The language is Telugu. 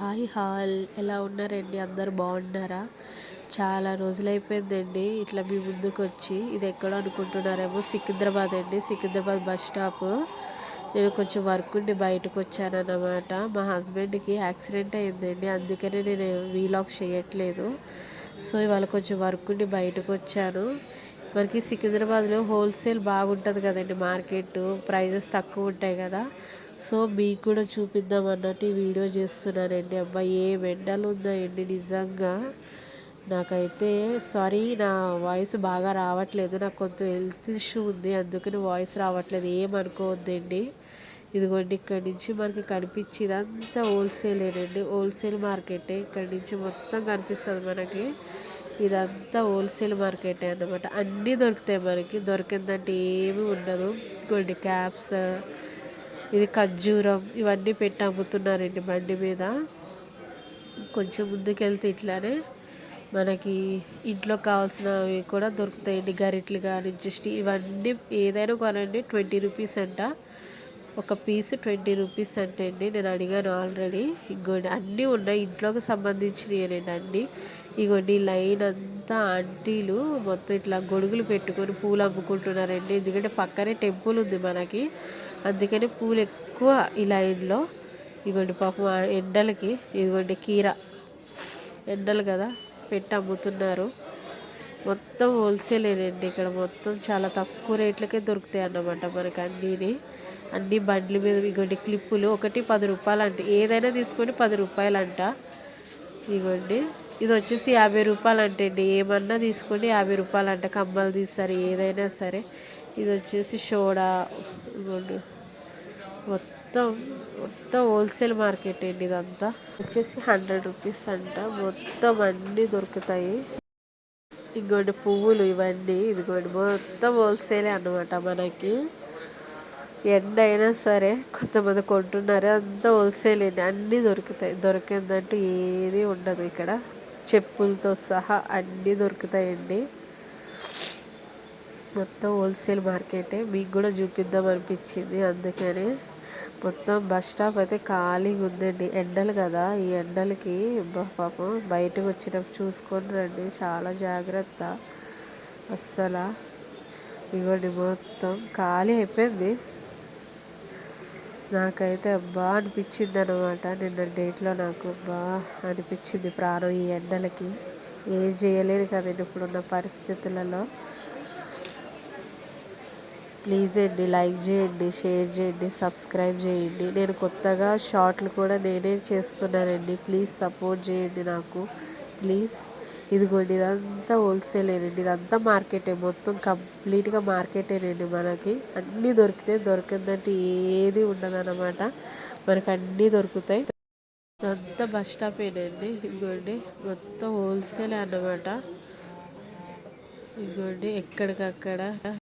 హాయ్ హాల్ ఎలా ఉన్నారండి? అందరు బాగున్నారా? చాలా రోజులైపోయిందండి. ఇట్లా మీ ముందుకు వచ్చి ఇది ఎక్కడ అనుకుంటున్నారేమో సికింద్రాబాద్ అండి. Secunderabad bus stop. నేను కొంచెం వర్క్ ఉండి బయటకు వచ్చానన్నమాట మా హస్బెండ్కి యాక్సిడెంట్ అయిందండి. అందుకనే నేను వీలాగ్ చేయట్లేదు. సో ఇవాళ కొంచెం వర్క్ ఉండి బయటకు వచ్చాను మనకి సికింద్రాబాద్లో హోల్సేల్ బాగుంటుంది కదండి మార్కెట్. ప్రైజెస్ తక్కువ ఉంటాయి కదా. సో మీకు కూడా చూపిద్దాం అన్నట్టు ఈ వీడియో చేస్తున్నానండి. అబ్బాయి ఏ ఎండలు ఉన్నాయండి నిజంగా. నాకైతే సారీ నా వాయిస్ బాగా రావట్లేదు. నాకు కొంత హెల్త్ ఇష్యూ ఉంది. అందుకని వాయిస్ రావట్లేదు. ఏమనుకోవద్దండి. ఇదిగోండి ఇక్కడి నుంచి మనకి కనిపించేది అంతా హోల్సేలేనండి. హోల్సేల్ మార్కెటే. ఇక్కడి నుంచి మొత్తం కనిపిస్తుంది మనకి. ఇదంతా హోల్సేల్ మార్కెట్ అనమాట అన్నీ దొరుకుతాయి మనకి. దొరికిందంటే ఏమి ఉండదు. కొన్ని క్యాప్స్ ఇది ఖర్జూరం ఇవన్నీ పెట్టి అమ్ముతున్నారండి బండి మీద. కొంచెం ముందుకెళ్తే ఇట్లానే మనకి ఇంట్లో కావాల్సినవి కూడా దొరుకుతాయండి. గరిట్లు కానీ జస్ట్ ఇవన్నీ ఏదైనా కొనండి. ట్వంటీ రూపీస్ అంట. ఒక పీస్ ట్వంటీ రూపీస్ అంటే అండి. నేను అడిగాను ఆల్రెడీ. ఇంకోటి అన్నీ ఉన్నాయి. ఇంట్లోకి సంబంధించినవి అన్నీ. ఇగోండి లైన్ అంతా ఆంటీలు మొత్తం ఇట్లా గొడుగులు పెట్టుకొని పూలు అమ్ముకుంటున్నారండి ఎందుకంటే పక్కనే టెంపుల్ ఉంది మనకి. అందుకని పూలు ఎక్కువ ఈ లైన్లో. ఇగోండి పాపం ఎండలకి ఇదిగోండి కీర. ఎండలు కదా పెట్టి అమ్ముతున్నారు. మొత్తం హోల్సేలేనండి ఇక్కడ మొత్తం చాలా తక్కువ రేట్లకే దొరుకుతాయి అన్నమాట మనకి అన్నీని. అన్ని బండ్ల మీద ఇగోండి క్లిప్పులు ఒకటి పది రూపాయలు అంట ఏదైనా తీసుకొని పది రూపాయలు అంట ఇగోండి. ఇది వచ్చేసి యాభై రూపాయలు అంటండి ఏమన్నా తీసుకొని యాభై రూపాయలు అంట కమ్మలు తీస్తారు. ఏదైనా సరే. ఇది వచ్చేసి షోడా. ఇగోండి. మొత్తం మొత్తం హోల్సేల్ మార్కెట్ అండి ఇదంతా. వచ్చేసి హండ్రెడ్ రూపీస్ అంట. మొత్తం అన్నీ దొరుకుతాయి. ఇంకోటి పువ్వులు ఇవన్నీ ఇదిగోండి మొత్తం హోల్సేలే అనమాట మనకి. ఎండ అయినా సరే కొంతమంది కొంటున్నారు అంతా హోల్సేల్ అండి అన్నీ దొరుకుతాయి దొరికిందంటూ ఏది ఉండదు ఇక్కడ. చెప్పులతో సహా అన్నీ దొరుకుతాయండి. మొత్తం హోల్సేల్ మార్కెటే మీకు కూడా చూపిద్దాం అనిపించింది అందుకని. మొత్తం బస్ స్టాప్ అయితే ఖాళీగా ఉందండి. ఎండలు కదా ఈ ఎండలకి పాపం బయటకు వచ్చినప్పుడు చూసుకొని రండి. చాలా జాగ్రత్త. అస్సలు. ఇవ్వండి మొత్తం. ఖాళీ అయిపోయింది. నాకైతే అబ్బా అనిపించింది అనమాట నిన్న డేట్లో నాకు అబ్బా అనిపించింది ప్రాణం ఈ ఎండలకి. ఏం చేయలేను కదండి ఇప్పుడున్న పరిస్థితులలో. ప్లీజ్ అండి లైక్ చేయండి షేర్ చేయండి సబ్స్క్రైబ్ చేయండి. నేను కొత్తగా షార్ట్లు కూడా నేనే చేస్తున్నానండి. ప్లీజ్ సపోర్ట్ చేయండి నాకు. ప్లీజ్. ఇదిగోండి ఇదంతా హోల్సేలేనండి. ఇదంతా మార్కెటే. మొత్తం కంప్లీట్గా మార్కెటేనండి మనకి. అన్నీ దొరికితే దొరికిందంటే ఏది ఉండదన్నమాట. మనకు అన్నీ దొరుకుతాయి. అంతా బస్ స్టాపేనండి. ఇదిగోండి మొత్తం హోల్సేలే అన్నమాట. ఇదిగోండి ఎక్కడికక్కడ